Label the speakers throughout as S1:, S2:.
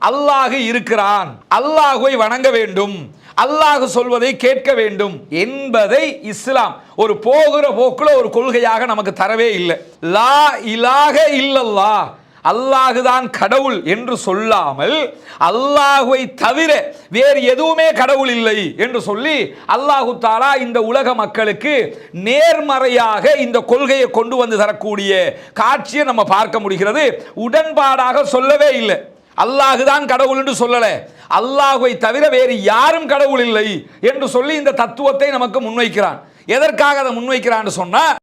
S1: அல்லாஹ் இருக்கிறான். அல்லாஹுவை வணங்க வேண்டும். அல்லாஹ் சொல்வதை கேட்க வேண்டும். என்பதை இஸ்லாம் ஒரு போகிற போக்குல ஒரு கொள்கையாக நமக்கு தரவே இல்லை. லா இலாக இல்லல்லா அல்லாஹுதான் கடவுள் என்று சொல்லாமல் அல்லாஹுவை தவிர வேறு எதுவுமே கடவுள் இல்லை என்று சொல்லி அல்லாஹு தாலா இந்த உலக மக்களுக்கு நேர்மறையாக இந்த கொள்கையை கொண்டு வந்து தரக்கூடிய காட்சியை நம்ம பார்க்க முடிகிறது. உடன்பாடாக சொல்லவே இல்லை. அல்லாஹுதான் கடவுள் என்று சொல்லலை. அல்லாஹுவை தவிர வேறு யாரும் கடவுள் இல்லை என்று சொல்லி இந்த தத்துவத்தை நமக்கு முன்வைக்கிறான். எதற்காக அதை முன்வைக்கிறான்னு சொன்னால்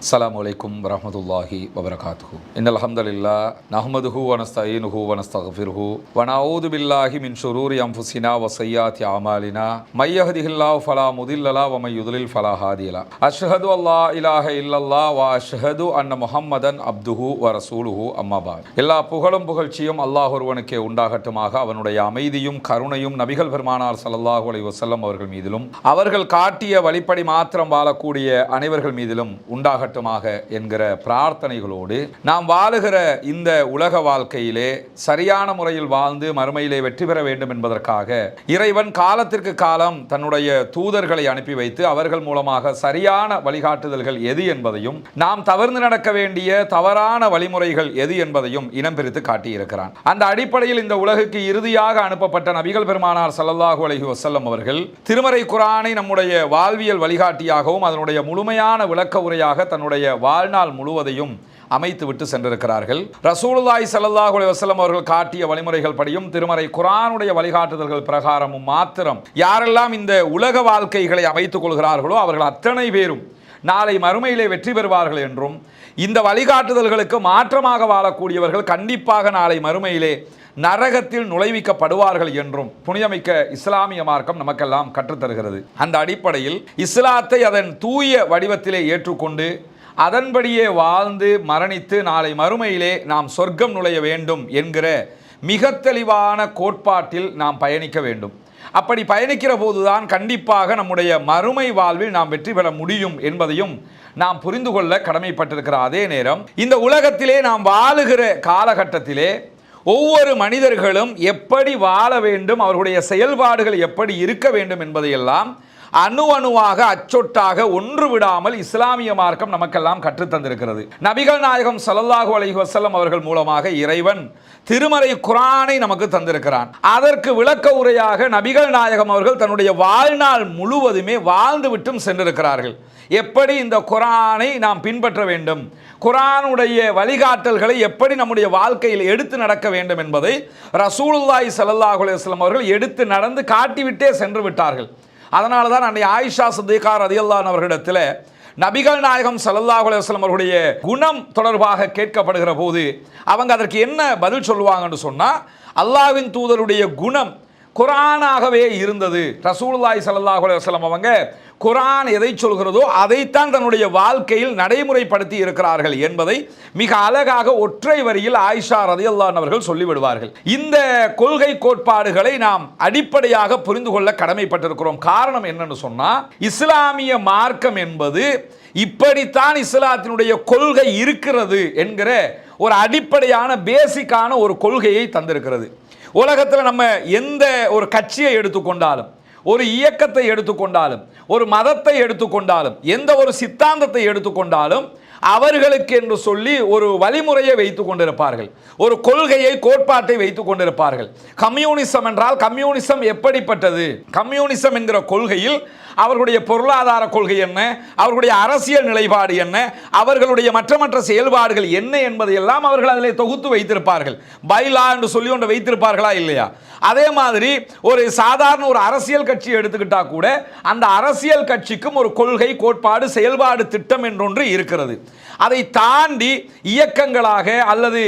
S1: அஸ்லாம் வலைக்கும் வரமத்துல்லாஹி வபரகாத்துஹு இன் அலமதுல்லா நஹமதுஹூ வனஸ்தயின்ஹூ வனஸ்தஃபிர்ஹூ வனவுது பில்லாஹி மின் ஷுரூரி அம்புசினா வசையாத்தி ஆமாலினா மையஹதிஹில்லா ஃபலா முதில்லலா வமையுதலில் ஃபலா ஹாதிலா அஷ்ஹது அல்லா இலாஹ இல்லல்லா வ அஷ்ஹது அன்ன முஹம்மதன் அப்துஹு வ ரசூலுஹு அம்மாபாத் எல்லா புகழும் புகழ்ச்சியும் அல்லாஹ் ஒருவனுக்கே உண்டாகட்டுமாக அவனுடைய அமைதியும் கருணையும் நபிகள் பெருமானார் சல்லாஹூ அலி வசல்லம் அவர்கள் மீதிலும் அவர்கள் காட்டிய வழிப்படி மாத்திரம் வாழக்கூடிய அனைவர்கள் மீதிலும் உண்டாகட்டும் உண்டாகட்டுமாக என்கிற பிரார்த்தனைகளோடு நாம் வாழுகிற இந்த உலக வாழ்க்கையிலே சரியான முறையில் வாழ்ந்து மறுமையிலே வெற்றி பெற வேண்டும் என்பதற்காக இறைவன் காலத்திற்கு காலம் தன்னுடைய தூதர்களை அனுப்பி வைத்து அவர்கள் மூலமாக சரியான வழிகாட்டுதல்கள் எது என்பதையும் நாம் தவறுந்து நடக்க வேண்டிய தவறான வழிமுறைகள் எது என்பதையும் இனம் பிரித்து காட்டியிருக்கிறான். அந்த அடிப்படையில் இந்த உலகுக்கு இறுதியாக அனுப்பப்பட்ட நபிகள் பெருமானார் சல்லல்லாஹு அலஹி வசல்லம் அவர்கள் திருமறை குரானை நம்முடைய வாழ்வியல் வழிகாட்டியாகவும் அதனுடைய முழுமையான விளக்க உரையாக தன் தன்னுடைய வாழ்நாள் முழுவதையும் அமைத்து விட்டு சென்றிருக்கிறார்கள். ரசூலுதாய் ஸல்லல்லாஹு வசலம் அவர்கள் காட்டிய வழிமுறைகள் படியும் திருமறை குரானுடைய வழிகாட்டுதல்கள் பிரகாரமும் மாத்திரம். யாரெல்லாம் இந்த உலக வாழ்க்கைகளை அமைத்துக் கொள்கிறார்களோ அவர்கள் அத்தனை பேரும் நாளை மறுமையிலே வெற்றி பெறுவார்கள் என்றும் இந்த வழிகாட்டுதல்களுக்கு மாற்றமாக வாழக்கூடியவர்கள் கண்டிப்பாக நாளை மறுமையிலே நரகத்தில் நுழைவிக்கப்படுவார்கள் என்றும் புனிதமிக்க இஸ்லாமிய மார்க்கம் நமக்கெல்லாம் கற்றுத்தருகிறது. அந்த அடிப்படையில் இஸ்லாத்தை அதன் தூய வடிவத்திலே ஏற்றுக்கொண்டு அதன்படியே வாழ்ந்து மரணித்து நாளை மறுமையிலே நாம் சொர்க்கம் நுழைய வேண்டும் என்கிற மிக தெளிவான கோட்பாட்டில் நாம் பயணிக்க வேண்டும். அப்படி பயணிக்கிற போதுதான் கண்டிப்பாக நம்முடைய மறுமை வாழ்வில் நாம் வெற்றி பெற முடியும் என்பதையும் நாம் புரிந்து கொள்ள கடமைப்பட்டிருக்கிற அதே நேரம் இந்த உலகத்திலே நாம் வாழுகிற காலகட்டத்திலே ஒவ்வொரு மனிதர்களும் எப்படி வாழ வேண்டும் அவர்களுடைய செயல்பாடுகள் எப்படி இருக்க வேண்டும் என்பதையெல்லாம் அணு அணுவாக அச்சொட்டாக ஒன்று விடாமல் இஸ்லாமிய மார்க்கம் நமக்கெல்லாம் கற்றுத்தந்திருக்கிறது நபிகள் நாயகம் ஸல்லல்லாஹு அலைஹி வசல்லம் அவர்கள் மூலமாக இறைவன் திருமறை குரானை நமக்கு தந்திருக்கிறான். அதற்கு விளக்க உரையாக நபிகள் நாயகம் அவர்கள் தன்னுடைய வாழ்நாள் முழுவதுமே வாழ்ந்து விட்டும் சென்றிருக்கிறார்கள். எப்படி இந்த குரானை நாம் பின்பற்ற வேண்டும்? குரானுடைய வழிகாட்டல்களை எப்படி நம்முடைய வாழ்க்கையில் எடுத்து நடக்க வேண்டும் என்பதை ரசூலுல்லாய் சல்லாஹ் அலுவலம் அவர்கள் எடுத்து நடந்து காட்டிவிட்டே சென்று விட்டார்கள். அதனால தான் அன்னை ஆயிஷா சித்திகா அதியல்லான் அவர்களிடத்தில் நபிகள் நாயகம் ஸல்லல்லாஹு அலுவலம் அவர்களுடைய குணம் தொடர்பாக கேட்கப்படுகிற போது அவங்க அதற்கு என்ன பதில் சொல்லுவாங்கன்னு சொன்னால் அல்லாஹ்வின் தூதருடைய குணம் குரானாகவே இருந்தது. ரசூல்லாய் சல்லாஹ் அலுவலம் அவங்க குரான் எதை சொல்கிறதோ அதைத்தான் தன்னுடைய வாழ்க்கையில் நடைமுறைப்படுத்தி இருக்கிறார்கள் என்பதை மிக அழகாக ஒற்றை வரியில் ஆயிஷா ரதியல்லான் அவர்கள் சொல்லிவிடுவார்கள். இந்த கொள்கை கோட்பாடுகளை நாம் அடிப்படையாக புரிந்து கொள்ள கடமைப்பட்டிருக்கிறோம். காரணம் என்னன்னு சொன்னால் இஸ்லாமிய மார்க்கம் என்பது இப்படித்தான் இஸ்லாத்தினுடைய கொள்கை இருக்கிறது என்கிற ஒரு அடிப்படையான பேசிக்கான ஒரு கொள்கையை தந்திருக்கிறது. உலகத்தில் நம்ம எந்த ஒரு கட்சியை எடுத்துக்கொண்டாலும் ஒரு இயக்கத்தை எடுத்துக்கொண்டாலும் ஒரு மதத்தை எடுத்துக்கொண்டாலும் எந்த ஒரு சித்தாந்தத்தை எடுத்துக்கொண்டாலும் அவர்களுக்கு என்று சொல்லி ஒரு வழிமுறையை வைத்துக் கொண்டிருப்பார்கள். ஒரு கொள்கையை கோட்பாட்டை வைத்துக் கொண்டிருப்பார்கள். கம்யூனிசம் என்றால் கம்யூனிசம் எப்படிப்பட்டது? கம்யூனிசம் என்கிற கொள்கையில் அவர்களுடைய பொருளாதார கொள்கை என்ன? அவர்களுடைய அரசியல் நிலைப்பாடு என்ன? அவர்களுடைய மற்ற மற்ற செயல்பாடுகள் என்ன என்பதையெல்லாம் அவர்கள் அதில் தொகுத்து வைத்திருப்பார்கள். பைலா என்று சொல்லி ஒன்று வைத்திருப்பார்களா இல்லையா? அதே மாதிரி ஒரு சாதாரண ஒரு அரசியல் கட்சியை எடுத்துக்கிட்டா கூட அந்த அரசியல் கட்சிக்கும் ஒரு கொள்கை கோட்பாடு செயல்பாடு திட்டம் என்றொன்று இருக்கிறது. அதை தாண்டி இயக்கங்களாக அல்லது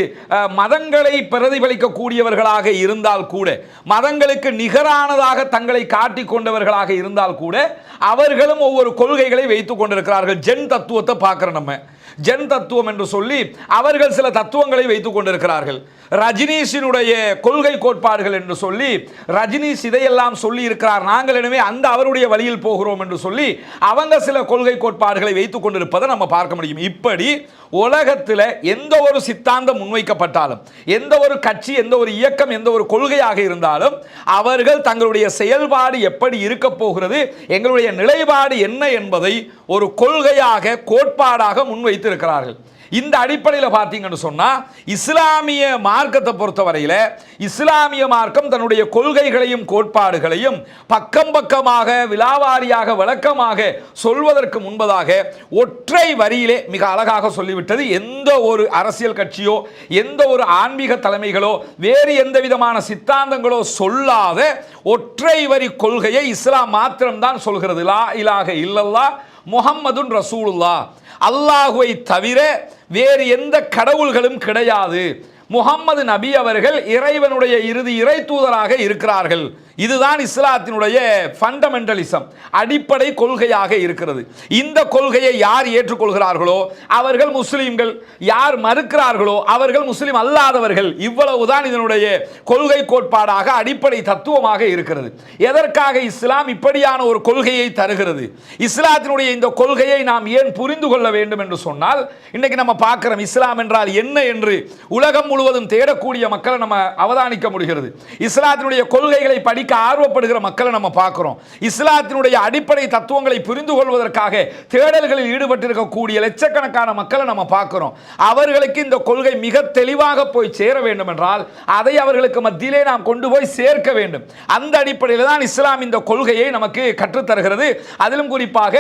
S1: மதங்களை பிரதிபலிக்கக்கூடியவர்களாக இருந்தால் கூட மதங்களுக்கு நிகரானதாக தங்களை காட்டிக் கொண்டவர்களாக இருந்தால் கூட அவர்களும் ஒவ்வொரு கொள்கைகளை வைத்துக் கொண்டிருக்கிறார்கள். ஜென் தத்துவத்தை பார்க்குறோம் நம்ம. ஜென் தத்துவம் என்று சொல்லி அவர்கள் சில தத்துவங்களை வைத்துக் கொண்டிருக்கிறார்கள். ரஜினீஷினுடைய கொள்கை கோட்பாடுகள் என்று சொல்லி ரஜினிஷ் இதையெல்லாம் சொல்லி இருக்கிறார் நாங்கள் எனவே அந்த அவருடைய வழியில் போகிறோம் என்று சொல்லி அவங்க சில கொள்கை கோட்பாடுகளை வைத்துக் கொண்டிருப்பதை நம்ம பார்க்க முடியும். இப்படி உலகத்தில் எந்த ஒரு சித்தாந்தம் முன்வைக்கப்பட்டாலும் எந்த ஒரு கட்சி எந்த ஒரு இயக்கம் எந்த ஒரு கொள்கையாக இருந்தாலும் அவர்கள் தங்களுடைய செயல்பாடு எப்படி இருக்க போகிறது எங்களுடைய நிலைப்பாடு என்ன என்பதை ஒரு கொள்கையாக கோட்பாடாக முன்வைத்திருக்கிறார்கள். இந்த அடிப்படையில் பார்த்தீங்கன்னு சொன்னால் இஸ்லாமிய மார்க்கத்தை பொறுத்தவரையில் இஸ்லாமிய மார்க்கம் தன்னுடைய கொள்கைகளையும் கோட்பாடுகளையும் பக்கம் பக்கமாக விலாவாரியாக விளக்கமாக சொல்வதற்கு முன்பதாக ஒற்றை வரியிலே மிக அழகாக சொல்லிவிட்டது. எந்த ஒரு அரசியல் கட்சியோ எந்த ஒரு ஆன்மீக தலைமைகளோ வேறு எந்த விதமான சித்தாந்தங்களோ சொல்லாத ஒற்றை வரி கொள்கையை இஸ்லாம் மாத்திரம்தான் சொல்கிறது. லா இலாக இல்லல்லா முஹம்மதுன் ரசூலுல்லா அல்லாஹுவை தவிர வேறு எந்த கடவுள்களும் கிடையாது. முகம்மது நபி அவர்கள் இறைவனுடைய இறுதி இறை தூதராக இருக்கிறார்கள். இதுதான் இஸ்லாத்தினுடைய ஃபண்டமெண்டலிசம் அடிப்படை கொள்கையாக இருக்கிறது. இந்த கொள்கையை யார் ஏற்றுக்கொள்கிறார்களோ அவர்கள் முஸ்லீம்கள். யார் மறுக்கிறார்களோ அவர்கள் முஸ்லீம் அல்லாதவர்கள். இவ்வளவுதான் இதனுடைய கொள்கை கோட்பாடாக அடிப்படை தத்துவமாக இருக்கிறது. எதற்காக இஸ்லாம் இப்படியான ஒரு கொள்கையை தருகிறது? இஸ்லாத்தினுடைய இந்த கொள்கையை நாம் ஏன் புரிந்து கொள்ள வேண்டும் என்று சொன்னால் இன்னைக்கு நம்ம பார்க்கிறோம் இஸ்லாம் என்றால் என்ன என்று உலகம் முழுவதும் தேடக்கூடிய மக்களை நம்ம அவதானிக்க முடிகிறது. இஸ்லாத்தினுடைய கொள்கைகளை படி படிக்க ஆர்வப்படுகிற மக்களை நம்ம பார்க்குறோம். இஸ்லாத்தினுடைய அடிப்படை தத்துவங்களை புரிந்து கொள்வதற்காக தேடல்களில் ஈடுபட்டிருக்கக்கூடிய லட்சக்கணக்கான மக்களை நம்ம பார்க்குறோம். அவர்களுக்கு இந்த கொள்கை மிக தெளிவாக போய் சேர வேண்டும் என்றால் அதை அவர்களுக்கு மத்தியிலே நாம் கொண்டு போய் சேர்க்க வேண்டும். அந்த அடிப்படையில் தான் இஸ்லாம் இந்த கொள்கையை நமக்கு கற்றுத்தருகிறது. அதிலும் குறிப்பாக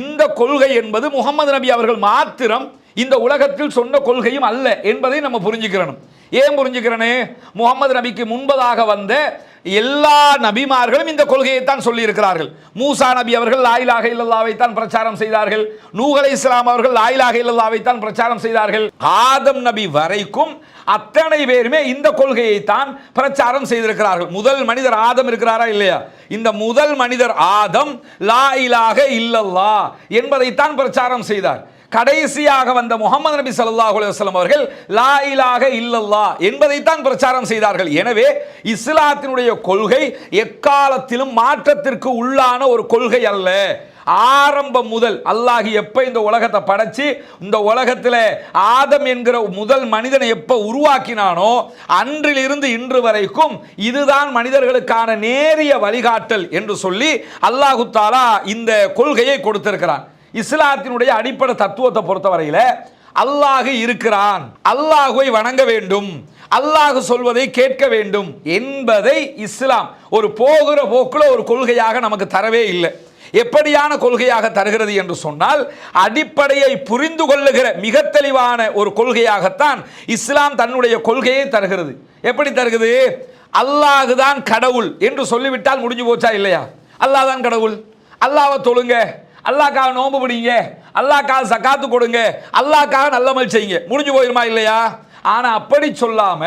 S1: இந்த கொள்கை என்பது முகமது நபி அவர்கள் மாத்திரம் இந்த உலகத்தில் சொன்ன கொள்கையும் அல்ல என்பதை நம்ம புரிஞ்சுக்கிறணும். ஏன் புரிஞ்சுக்கிறனே? முகமது நபிக்கு முன்பதாக வந்த எல்லா நபிமார்களும் இந்த கொள்கையை தான் சொல்லியிருக்கிறார்கள். மூசா நபி அவர்கள் லாயிலாக இல்லல்லாவை தான் பிரச்சாரம் செய்தார்கள். நூகலை இஸ்லாம் அவர்கள் லாயிலாக இல்லல்லாவை தான் பிரச்சாரம் செய்தார்கள். ஆதம் நபி வரைக்கும் அத்தனை பேருமே இந்த கொள்கையை தான் பிரச்சாரம் செய்திருக்கிறார்கள். முதல் மனிதர் ஆதம் இருக்கிறாரா இல்லையா? இந்த முதல் மனிதர் ஆதம் லா இலாக இல்லல்லா என்பதைத்தான் பிரச்சாரம் செய்தார். கடைசியாக வந்த முகமது நபி ஸல்லல்லாஹு அலுவலம் அவர்கள் லா இலாக இல்லல்லா என்பதைத்தான் பிரச்சாரம் செய்தார்கள். எனவே இஸ்லாத்தினுடைய கொள்கை எக்காலத்திலும் மாற்றத்திற்கு உள்ளான ஒரு கொள்கை அல்ல. ஆரம்பம் முதல் அல்லாஹ் எப்ப இந்த உலகத்தை படைச்சு இந்த உலகத்தில் ஆதம் என்கிற முதல் மனிதனை எப்ப உருவாக்கினானோ அன்றிலிருந்து இன்று வரைக்கும் இதுதான் மனிதர்களுக்கான நேரிய வழிகாட்டல் என்று சொல்லி அல்லாஹு தாலா இந்த கொள்கையை கொடுத்திருக்கிறான். இஸ்லாத்தினுடைய அடிப்படை தத்துவத்தை பொறுத்தவரையில் அல்லாஹ் இருக்கிறான். அல்லாஹுவை வணங்க வேண்டும். அல்லாஹ் சொல்வதை கேட்க வேண்டும் என்பதை இஸ்லாம் ஒரு போகிற போக்கில் ஒரு கொள்கையாக நமக்கு தரவே இல்லை. எப்படியான கொள்கையாக தருகிறது என்று சொன்னால் அடிப்படையை புரிந்து கொள்ளுகிற மிக தெளிவான ஒரு கொள்கையாகத்தான் இஸ்லாம் தன்னுடைய கொள்கையை தருகிறது. எப்படி தருகிறது? அல்லாஹ் தான் கடவுள் என்று சொல்லிவிட்டால் முடிஞ்சு போச்சா இல்லையா? அல்லாஹ் தான் கடவுள். அல்லாவை தொழுங்க. அல்லாக்காக நோம்பு பிடிங்க. அல்லாக்காக சக்காத்து கொடுங்க. அல்லாக்காக நல்லமல் செய்யுங்க. முடிஞ்சு போயிருமா இல்லையா? ஆனால் அப்படி சொல்லாம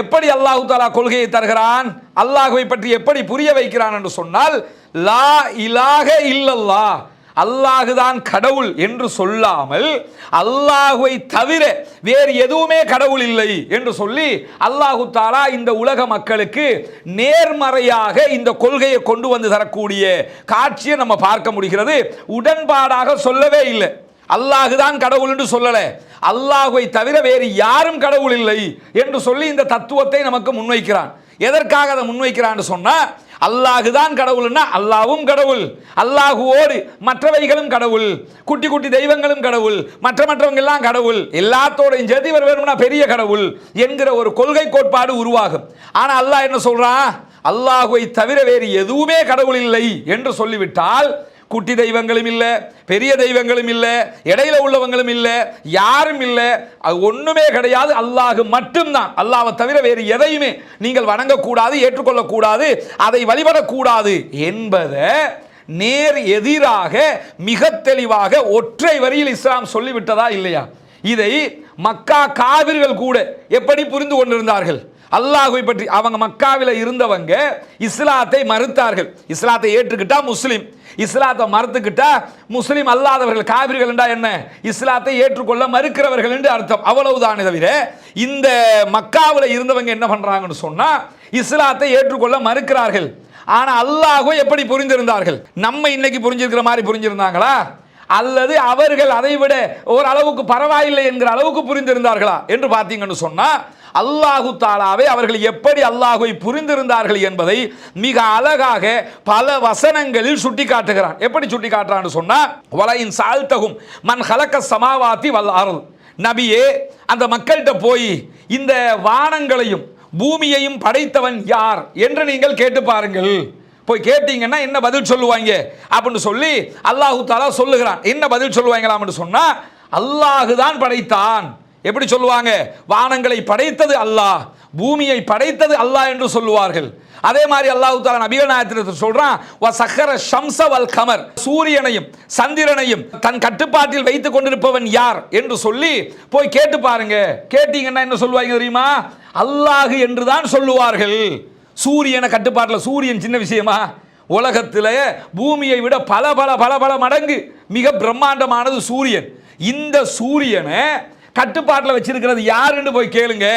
S1: எப்படி அல்லாஹு தாலா கொள்கையை தருகிறான்? அல்லாஹுவை பற்றி எப்படி புரிய வைக்கிறான் என்று சொன்னால் லா இலாக இல்லல்லா அல்லாஹுதான் கடவுள் என்று சொல்லாமல் அல்லாஹுவை தவிர வேறு எதுவுமே கடவுள் இல்லை என்று சொல்லி அல்லாஹு தாலா இந்த உலக மக்களுக்கு நேர்மறையாக இந்த கொள்கையை கொண்டு வந்து தரக்கூடிய காட்சியை நம்ம பார்க்க முடிகிறது. உடன்பாடாக சொல்லவே இல்லை. அல்லாஹுதான் கடவுள் என்று சொல்லலை. அல்லாஹுவை தவிர வேறு யாரும் கடவுள் இல்லை என்று சொல்லி இந்த தத்துவத்தை நமக்கு முன்வைக்கிறான். எதற்காக அதை முன்வைக்கிறான்னு சொன்னால் அல்லாஹு தான் கடவுள்னா அல்லாவும் கடவுள். அல்லாஹுவோடு மற்றவைகளும் கடவுள். குட்டி குட்டி தெய்வங்களும் கடவுள். மற்ற மற்றவங்க எல்லாம் கடவுள். எல்லாத்தோடையும் சேர்த்து இவர் வேணும்னா பெரிய கடவுள் என்கிற ஒரு கொள்கை கோட்பாடு உருவாகும். ஆனால் அல்லாஹ் என்ன சொல்கிறான் அல்லாஹுவை தவிர வேறு எதுவுமே கடவுள் இல்லை என்று சொல்லிவிட்டால் குட்டி தெய்வங்களும் இல்லை பெரிய தெய்வங்களும் இல்லை இடையில உள்ளவங்களும் இல்லை யாரும் இல்லை. அது ஒன்றுமே கிடையாது. அல்லாஹ் மட்டும்தான். அல்லாவை தவிர வேறு எதையுமே நீங்கள் வணங்கக்கூடாது ஏற்றுக்கொள்ளக்கூடாது அதை வழிபடக்கூடாது என்பதை நேர் எதிராக மிக தெளிவாக ஒற்றை வரியில் இஸ்லாம் சொல்லிவிட்டதா இல்லையா? இதை மக்கா காவிர்கள் கூட எப்படி புரிந்து கொண்டிருந்தார்கள்? அல்லாஹுவை பற்றி அவங்க மக்காவில் இருந்தவங்க இஸ்லாத்தை மறுத்தார்கள். இஸ்லாத்தை ஏற்றுக்கிட்டா முஸ்லீம். இஸ்லாத்தை மறுத்துக்கிட்டா முஸ்லீம் அல்லாதவர்கள் காவிர்கள் என்றா என்ன? இஸ்லாத்தை ஏற்றுக்கொள்ள மறுக்கிறவர்கள் என்று அர்த்தம். அவ்வளவுதானே தவிர இந்த மக்காவில் இருந்தவங்க என்ன பண்ணுறாங்கன்னு சொன்னால் இஸ்லாத்தை ஏற்றுக்கொள்ள மறுக்கிறார்கள். ஆனால் அல்லாஹோ எப்படி புரிந்திருந்தார்கள்? நம்ம இன்னைக்கு புரிஞ்சிருக்கிற மாதிரி புரிஞ்சிருந்தாங்களா? அல்லது அவர்கள் அதை விட ஓரளவுக்கு பரவாயில்லை என்கிற அளவுக்கு புரிந்திருந்தார்களா? என்று பார்த்தீங்கன்னு சொன்னால் அல்லாஹு தாலாவை அவர்கள் எப்படி அல்லாஹுவை புரிந்திருந்தார்கள் என்பதை மிக அழகாக பல வசனங்களில் சுட்டி காட்டுகிறான் எப்படி சுட்டி காட்டுறான்னு சொன்னால் வலையின் சால்தகும் மண் ஹலக்க சமாவாத்தி வல் நபியே அந்த மக்கள்கிட்ட போய் இந்த வானங்களையும் பூமியையும் படைத்தவன் யார்? என்று நீங்கள் கேட்டு பாருங்கள். போய் கேட்டீங்கன்னா என்ன பதில் சொல்லுவாங்க அப்படின்னு சொல்லி அல்லாஹு தாலா சொல்லுகிறான். என்ன பதில் சொல்லுவாங்களாம்னு சொன்னா அல்லாஹு தான் படைத்தான். எப்படி சொல்லுவாங்க? வானங்களை படைத்தது அல்லாஹ் பூமியை படைத்தது அல்லாஹ் என்று சொல்லுவார்கள். அதே மாதிரி அல்லாஹு தாலா நபிகள் நாயகத்தில் சொல்றான் வ சஹர ஷம்ச வல் கமர். சூரியனையும் சந்திரனையும் தன் கட்டுப்பாட்டில் வைத்துக் கொண்டிருப்பவன் யார் என்று சொல்லி போய் கேட்டு பாருங்க. கேட்டீங்கன்னா என்ன சொல்லுவாங்க தெரியுமா? அல்லாஹு என்று தான் சொல்லுவார்கள். சூரியனை கட்டுப்பாட்டில் சூரியன் சின்ன விஷயமா? உலகத்தில் பூமியை விட பல பல பல பல மடங்கு மிக பிரம்மாண்டமானது சூரியன். இந்த சூரியனை கட்டுப்பாட்டில் வச்சிருக்கிறது யாருன்னு போய் கேளுங்க.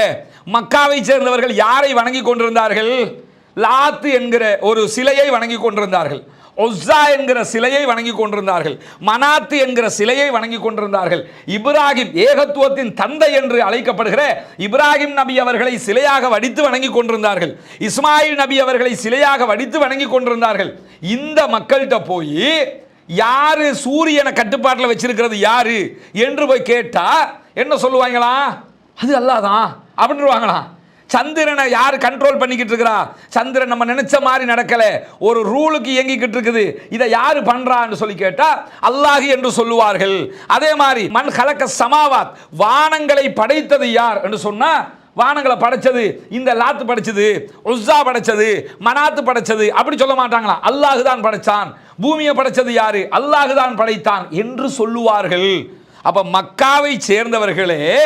S1: மக்காவை சேர்ந்தவர்கள் யாரை வணங்கி கொண்டிருந்தார்கள்? லாத்து என்கிற ஒரு சிலையை வணங்கி கொண்டிருந்தார்கள். ஒஸ்ஸா என்கிற சிலையை வணங்கி கொண்டிருந்தார்கள். மனாத்து என்கிற சிலையை வணங்கி கொண்டிருந்தார்கள். இப்ராஹிம் ஏகத்துவத்தின் தந்தை என்று அழைக்கப்படுகிற இப்ராஹிம் நபி அவர்களை சிலையாக வடித்து வணங்கி கொண்டிருந்தார்கள். இஸ்மாயில் நபி அவர்களை சிலையாக வடித்து வணங்கி கொண்டிருந்தார்கள். இந்த மக்கள்கிட்ட போய் யாரு சூரியனை கட்டுப்பாட்டில் வச்சிருக்கிறது யாரு? என்று போய் கேட்டால் என்ன சொல்லுவாங்களா? அது அல்லாதான் அப்படின்னுவாங்களாம் சந்திரனை யார் கண்ட்ரோல் பண்ணிக்கிட்டு இருக்கிறா? சந்திரன் நம்ம நினைச்ச மாதிரி நடக்கலை. ஒரு ரூலுக்கு இயங்கிக்கிட்டு இருக்குது. இதை யார் பண்ணுறான்னு சொல்லி கேட்டால் அல்லாஹ் என்று சொல்லுவார்கள். அதே மாதிரி மண் கலக்க சமாவாத் வானங்களை படைத்தது யார்? என்று சொன்னால் வானங்களை படைச்சது இந்த லாத்து படைச்சது உஸ்ஸா படைச்சது மனாத்து படைச்சது அப்படி சொல்ல மாட்டாங்களா? அல்லாஹு தான் படைச்சான். பூமியை படைச்சது யாரு? அல்லாஹு தான் படைத்தான் என்று சொல்லுவார்கள். அப்போ மக்காவை சேர்ந்தவர்களே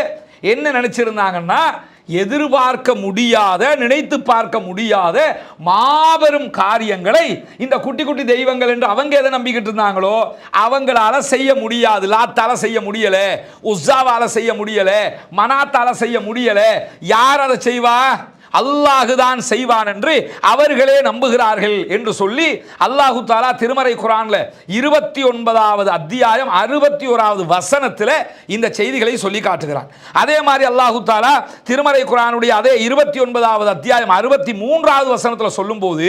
S1: என்ன நினச்சிருந்தாங்கன்னா எதிர்பார்க்க முடியாத நினைத்து பார்க்க முடியாத மாபெரும் காரியங்களை இந்த குட்டி குட்டி தெய்வங்கள் என்று அவங்க எதை நம்பிக்கிட்டு இருந்தாங்களோ அவங்களால செய்ய முடியாது. லாத்தால செய்ய முடியல உஸ்ஸாவால செய்ய முடியல மனாத்தால செய்ய முடியல. யார் அதை செய்வா? அல்லாஹுதான் செய்வான் என்று அவர்களே நம்புகிறார்கள் என்று சொல்லி அல்லாஹு தாலா திருமறை குரான்ல இருபத்தி ஒன்பதாவது அத்தியாயம் அறுபத்தி ஓராவது வசனத்தில் இந்த செய்திகளை சொல்லி காட்டுகிறான். அதே மாதிரி அல்லாஹு தாலா திருமறை குரானுடைய அதே இருபத்தி ஒன்பதாவது அத்தியாயம் அறுபத்தி மூன்றாவது வசனத்தில் சொல்லும்போது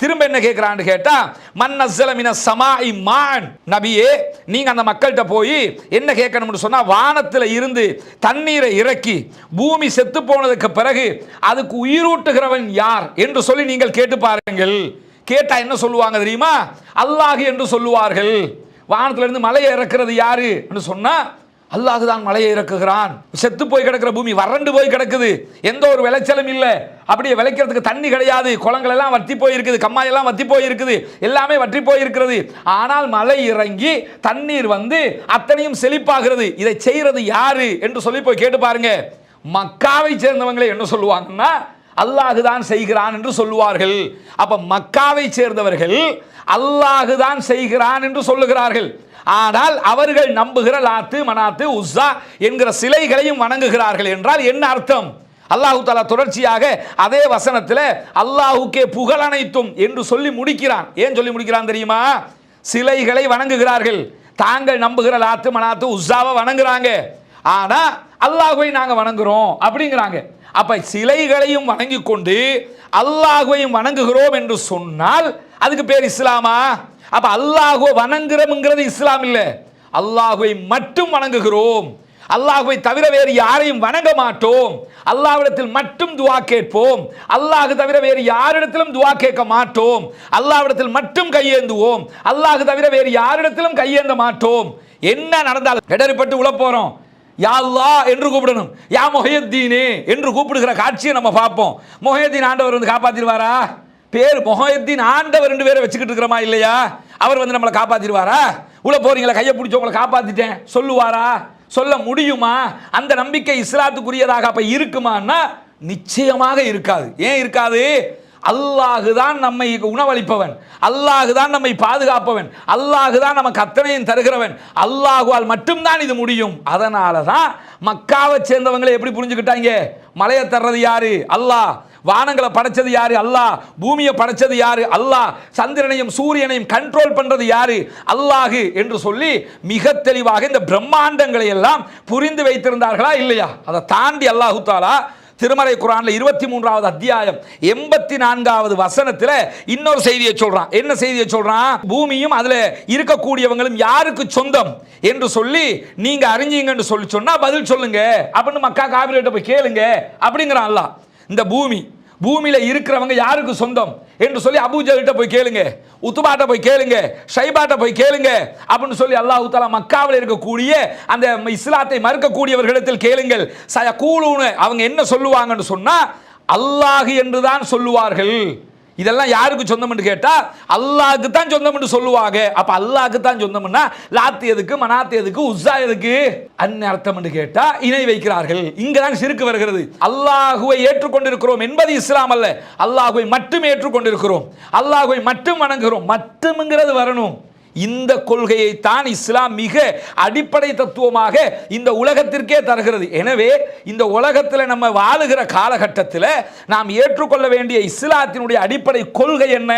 S1: திரும்ப என்ன கேட்கிறான்னு கேட்டா மன்னசலமின நஸ்ஸல மான். நபியே நீங்க அந்த மக்கள்கிட்ட போய் என்ன கேட்கணும்னு சொன்னா வானத்தில் இருந்து தண்ணீரை இறக்கி பூமி செத்து போனதுக்கு பிறகு அதுக்கு உயிரூட்டுகிறவன் யார் என்று சொல்லி நீங்கள் கேட்டு பாருங்கள். கேட்டா என்ன சொல்லுவாங்க தெரியுமா? அல்லாஹ் என்று சொல்லுவார்கள். வானத்திலிருந்து மலையை இறக்குறது யாரு? என்று சொன்னா அல்லாஹு தான் மலையை இறக்குகிறான். செத்து போய் கிடக்கிற பூமி வறண்டு போய் கிடக்குது. எந்த ஒரு விளைச்சலும் இல்லை. அப்படியே விளைக்கிறதுக்கு தண்ணி கிடையாது. குளங்கள் எல்லாம் வற்றி போயிருக்குது. கம்மாயெல்லாம் கம்மாய் எல்லாம் வற்றி போயிருக்குது. எல்லாமே வற்றி போயிருக்கிறது. ஆனால் மலை இறங்கி தண்ணீர் வந்து அத்தனையும் செழிப்பாகிறது. இதை செய்யறது யாரு என்று சொல்லி போய் கேட்டு பாருங்க. மக்காவை சேர்ந்தவங்களே என்ன சொல்லுவாங்கன்னா அல்லாஹு தான் செய்கிறான் என்று சொல்லுவார்கள். அப்ப மக்காவை சேர்ந்தவர்கள் அல்லாஹு தான் செய்கிறான் என்று சொல்லுகிறார்கள். ஆனால் அவர்கள் நம்புகிற லாத்து மனாத்து உஸ்ஸா என்கிற சிலைகளையும் வணங்குகிறார்கள் என்றால் என்ன அர்த்தம்? அல்லாஹு தாலா தொடர்ச்சியாக அதே வசனத்தில் அல்லாஹுக்கே புகழ் அனைத்தும் என்று சொல்லி முடிக்கிறான். ஏன் சொல்லி முடிக்கிறான் தெரியுமா? சிலைகளை வணங்குகிறார்கள். தாங்கள் நம்புகிற லாத்து மனாத்து உஸ்ஸாவை வணங்குறாங்க. ஆனா அல்லாஹுவை நாங்கள் வணங்குறோம் அப்படிங்கிறாங்க. அப்ப சிலைகளையும் வணங்கி கொண்டு அல்லாஹுவையும் வணங்குகிறோம் என்று சொன்னால் அதுக்கு பேர் இஸ்லாமா? அப்ப அல்லாஹுவை வணங்குறோம்ங்கிறது இஸ்லாம் இல்லை. அல்லாஹுவை மட்டும் வணங்குகிறோம். அல்லாஹுவை தவிர வேறு யாரையும் வணங்க மாட்டோம். அல்லாவிடத்தில் மட்டும் துவா கேட்போம். அல்லாஹு தவிர வேறு யாரிடத்திலும் துவா கேட்க மாட்டோம். அல்லாவிடத்தில் மட்டும் கையேந்துவோம். அல்லாஹ் தவிர வேறு யாரிடத்திலும் கையேந்த மாட்டோம். என்ன நடந்தாலும் இடறிப்பட்டு உள்ள போகிறோம் யாழ்லா என்று கூப்பிடணும். யா மொஹயத்தீனே என்று கூப்பிடுகிற காட்சியை நம்ம பார்ப்போம். மொஹயத்தீன் ஆண்டவர் வந்து காப்பாற்றிடுவாரா பேர் மொஹயத்தீன் ஆண்டவர் ரெண்டு பேரை வச்சுக்கிட்டு இருக்கிறோமா இல்லையா? அவர் வந்து நம்மளை காப்பாத்திடுவாரா? உள்ள போறீங்களா? கையை பிடிச்சி உங்களை காப்பாத்திட்டேன். சொல்லுவாரா? சொல்ல முடியுமா? அந்த நம்பிக்கை இஸ்லாத்துக்குரியதாக அப்ப இருக்குமான்னா நிச்சயமாக இருக்காது. ஏன் இருக்காது? அல்லாஹு தான் நம்மை உணவளிப்பவன். அல்லாஹு தான் நம்மை பாதுகாப்பவன். அல்லாஹு தான் நமக்கு அத்தனையும் தருகிறவன். அல்லாஹுவால் மட்டும்தான் இது முடியும். அதனால தான் மக்காவை சேர்ந்தவங்களை எப்படி புரிஞ்சுக்கிட்டாங்க? மலையை தர்றது யாரு? அல்லாஹ். வானங்களை படைச்சது யாரு? அல்லாஹ். பூமியை படைச்சது யாரு? அல்லாஹ். சந்திரனையும் சூரியனையும் கண்ட்ரோல் பண்றது யாரு? அல்லாஹு என்று சொல்லி மிக தெளிவாக இந்த பிரம்மாண்டங்களை எல்லாம் புரிந்து வைத்திருந்தார்களா? இல்லையா? அதை தாண்டி அல்லாஹு தாலா திருமலை குரான்ல இருபத்தி மூன்றாவது அத்தியாயம் எண்பத்தி நான்காவது வசனத்துல இன்னொரு செய்தியை சொல்றான். என்ன செய்தியை சொல்றான்? பூமியும் அதுல இருக்கக்கூடியவங்களும் யாருக்கு சொந்தம் என்று சொல்லி நீங்க அறிஞ்சீங்கன்னு சொல்லி சொன்னா பதில் சொல்லுங்க. அப்படின்னு மக்கா காவிரிட்ட போய் கேளுங்க. அப்படிங்கிறான் அல்லாஹ். இந்த பூமி பூமியில் இருக்கிறவங்க யாருக்கு சொந்தம்? என்று சொல்லி அபூஜகிட்ட போய் கேளுங்க. உத்துபாட்ட போய் கேளுங்க. ஷைபாட்ட போய் கேளுங்க. அப்படின்னு சொல்லி அல்லாஹ் தாலா மக்காவில் இருக்கக்கூடிய அந்த இஸ்லாத்தை மறுக்கக்கூடியவர்களிடத்தில் கேளுங்கள். ச கூலுன்னு அவங்க என்ன சொல்லுவாங்கன்னு சொன்னால் அல்லாஹு என்று தான் சொல்லுவார்கள். இதெல்லாம் யாருக்கு சொந்தம் என்று கேட்டால் அல்லாஹ்க்கு தான் சொந்தம் என்று சொல்லுவாங்க. அப்போ அல்லாவுக்கு தான் சொந்தம்னா லாத்து எதுக்கு மனாத்து எதுக்கு உஸ்ஸா எதுக்கு? அன்ன என்று இணை வைக்கிறார்கள். இங்கே தான் சிறுக்கு வருகிறது. அல்லாஹுவை ஏற்றுக்கொண்டிருக்கிறோம் என்பது இஸ்லாம் அல்ல. அல்லாஹுவை மட்டும் ஏற்றுக்கொண்டிருக்கிறோம். அல்லாஹுவை மட்டும் வணங்குகிறோம். மட்டும்ங்கிறது வரணும். இந்த கொள்கையை தான் இஸ்லாம் மிக அடிப்படை தத்துவமாக இந்த உலகத்திற்கே தருகிறது. எனவே இந்த உலகத்தில் நம்ம வாழுகிற காலகட்டத்தில் நாம் ஏற்றுக்கொள்ள வேண்டிய இஸ்லாத்தினுடைய அடிப்படை கொள்கை என்ன?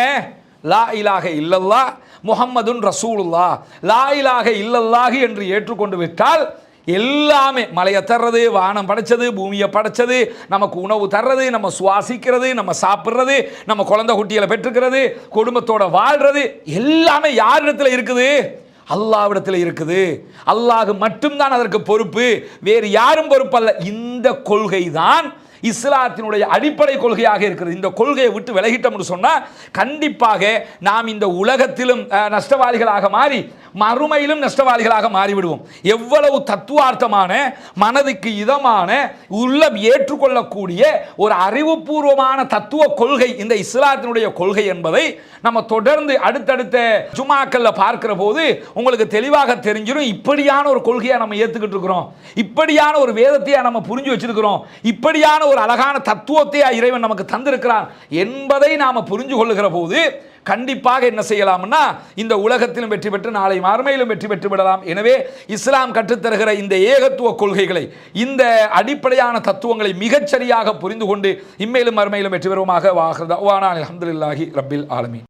S1: லா இலாக இல்லல்லா முஹம்மதுன் ரசூலுல்லா லா இலாக இல்லல்லாஹு என்று ஏற்றுக்கொண்டு விட்டால் எல்லாமே மலையை தர்றது வானம் படைச்சது பூமியை படைச்சது நமக்கு உணவு தர்றது நம்ம சுவாசிக்கிறது நம்ம சாப்பிட்றது நம்ம குழந்தை குட்டிகளை பெற்றுக்கிறது குடும்பத்தோட வாழ்றது எல்லாமே யாரிடத்துல இருக்குது? அல்லாவிடத்தில் இருக்குது. அல்லாஹ் மட்டும்தான் அதற்கு பொறுப்பு. வேறு யாரும் பொறுப்பல்ல. இந்த கொள்கை தான் இஸ்லாத்தினுடைய அடிப்படை கொள்கையாக இருக்கிறது. இந்த கொள்கையை விட்டு விலகிட்டோம்னு சொன்னால் கண்டிப்பாக நாம் இந்த உலகத்திலும் நஷ்டவாளிகளாக மாறி மறுமையிலும் நஷ்டவாளிகளாக மாறிவிடுவோம். எவ்வளவு தத்துவார்த்தமான மனதுக்கு இதமான உள்ளம் ஏற்றுக்கொள்ளக்கூடிய ஒரு அறிவுபூர்வமான தத்துவ கொள்கை இந்த இஸ்லாத்தினுடைய கொள்கை என்பதை நம்ம தொடர்ந்து அடுத்தடுத்த ஜுமாக்கல்ல பார்க்கிற போது உங்களுக்கு தெளிவாக தெரிஞ்சிடும் இப்படியான ஒரு கொள்கையை நம்ம ஏத்துக்கிட்டு இருக்கிறோம். இப்படியான ஒரு வேதத்தையா நம்ம புரிஞ்சு வச்சிருக்கிறோம். இப்படியான ஒரு அழகான தத்துவத்தை இறைவன் நமக்கு தந்திருக்கிறான் என்பதை நாம புரிஞ்சு கொள்ளுகிற போது கண்டிப்பாக என்ன செய்யலாம்னா இந்த உலகத்திலும் வெற்றி பெற்று நாளை மறுமையிலும் வெற்றி பெற்று விடலாம். எனவே இஸ்லாம் கற்றுத்தருகிற இந்த ஏகத்துவ கொள்கைகளை இந்த அடிப்படையான தத்துவங்களை மிகச்சரியாக புரிந்து கொண்டு இம்மையிலும் மறுமையிலும் வெற்றி பெறுவோமாக. வானா அலமதுல்லாஹி ரப்பில் ஆலமி